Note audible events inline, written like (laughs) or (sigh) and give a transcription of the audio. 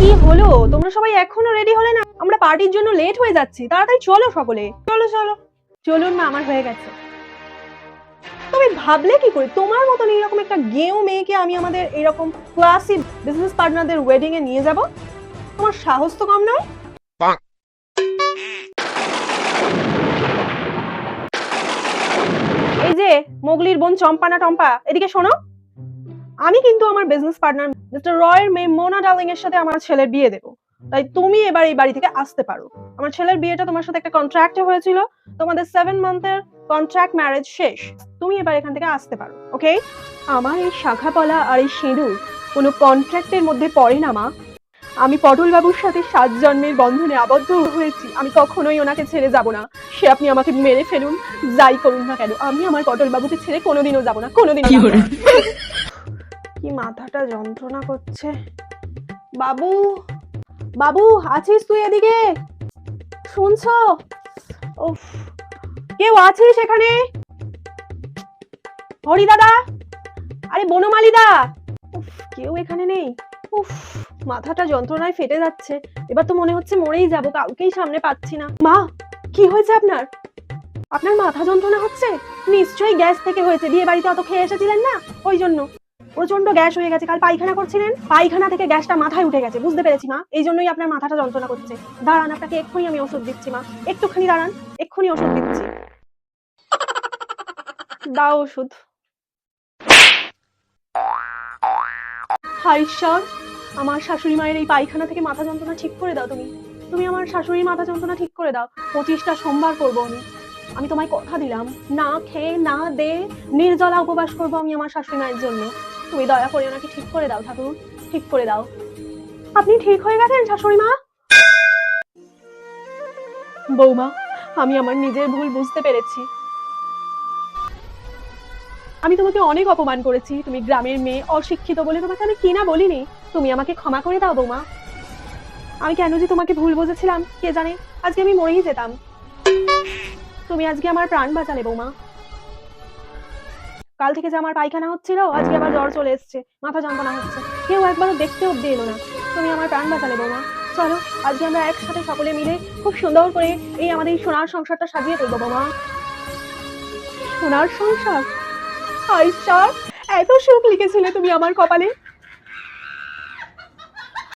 কি হলো? তোমরা সবাই এখনও রেডি হলে না? আমরা পার্টির জন্য লেট হয়ে যাচ্ছি। তাড়াতাড়ি চলো সকলে। চলো চলো। চলুন না, আমার হয়ে গেছে। তুমি ভাবলে কি করে? তোমার মতন এরকম একটা গেও মেয়েকে আমি আমাদের এরকম ক্লাসি বিজনেস পার্টনারদের ওয়েডিং এ নিয়ে যাব? তোমার সাহস তো কম নয়? এই যে, মোগলির বোন চম্পানা টম্পা, এদিকে শোনো। আমি কিন্তু আমার বিজনেস পার্টনার মিস্টার রয়ের মেয়ে মোনা ডার্লিং এর সাথে আমার ছেলের বিয়ে দেবো। তাই তুমি এবার এই বাড়ি থেকে আসতে পারো। আমার ছেলের বিয়েটা তোমার সাথে একটা কন্ট্রাক্টে হয়েছিল। তোমাদের সেভেন মান্থের কন্ট্রাক্ট ম্যারেজ শেষ। তুমি এবার এখান থেকে আসতে পারো ওকে আমার এই শাখাপলা আর এই সিঁদুর কোনো কন্ট্রাক্টের মধ্যে পড়ে না মা। আমি পটল বাবুর সাথে সাত জন্মের বন্ধনে আবদ্ধ হয়েছি। আমি কখনোই ওনাকে ছেড়ে যাব না। সে আপনি আমাকে মেরে ফেলুন যাই করুন না কেন। আমি আমার পটল বাবুকে ছেড়ে কোনোদিনও যাব না কোনোদিনও যাব না। কি (laughs) মাথাটা যন্ত্রণা করছে। বাবু বাবু, আছিস তুই এদিকে? শুনছ? কেউ আছিস এখানে? হরি দাদা? আরে বনমালী দা? উফ, কেউ এখানে নেই। উফ, মাথাটা যন্ত্রণায় ফেটে যাচ্ছে। এবার তো মনে হচ্ছে মরেই যাব, কাউকেই সামনে পাচ্ছি না। মা, কি হয়েছে আপনার? আপনার মাথা যন্ত্রণা হচ্ছে? নিশ্চয়ই গ্যাস থেকে হয়েছে বিয়ে বাড়িতে অত খেয়ে এসেছিলেন না? ওই জন্য। প্রচণ্ড গ্যাস হয়ে গেছে। কাল পায়খানা করছিলেন? পায়খানা থেকে গ্যাসটা মাথায় উঠে গেছে। বুঝতে পেরেছি, মা। এই জন্যই আপনার মাথাটা যন্ত্রণা করছে। দাঁড়ান, আপনাকে এক্ষুনি আমি ওষুধ দিচ্ছি, মা। একটুখানি দাঁড়ান, এক্ষুনি ওষুধ দিচ্ছি। দাও ওষুধ। হাই আমার শাশুড়ি মায়ের এই পায়খানা থেকে মাথা যন্ত্রণা ঠিক করে দাও তুমি। তুমি আমার শাশুড়ির মাথা যন্ত্রণা ঠিক করে দাও। পঁচিশটা সোমবার করব আমি। আমি তোমায় কথা দিলাম। না খেয়ে, না দে, নির্জলা উপবাস করব আমি আমার শাশুড়ি মায়ের জন্য। তুমি দয়া করে ওনাকে ঠিক করে দাও, ঠাকুর। ঠিক করে দাও। আপনি ঠিক হয়ে গেছেন, শাশুড়ি মা? বৌমা, আমি আমার নিজের ভুল বুঝতে পেরেছি। আমি তোমাকে অনেক অপমান করেছি। তুমি গ্রামের মেয়ে, অশিক্ষিত বলে তোমাকে আমি কিনা বলিনি? তুমি আমাকে ক্ষমা করে দাও, বৌমা। আমি কেন যে তোমাকে ভুল বুঝেছিলাম, কে জানে? আজকে আমি মরেই যেতাম। তুমি আজকে আমার প্রাণ বাঁচালে, বৌমা। কাল থেকে যে আমার পায়খানা হচ্ছিল, আজকে আবার জ্বর চলে এসছে, মাথা যন্ত্রণা হচ্ছে। কেউ একবারও দেখতে অব্দি এলো না। তুমি আমার প্রাণ বাঁচালে, বৌমা। চলো, আজকে আমরা একসাথে সকলে মিলে খুব সুন্দর করে এই আমাদের এই সোনার সংসারটা সাজিয়ে তুলবো, বৌমা। সোনার সংসার? ঈশ্বর এত সুখ লিখেছিলে তুমি আমার কপালে।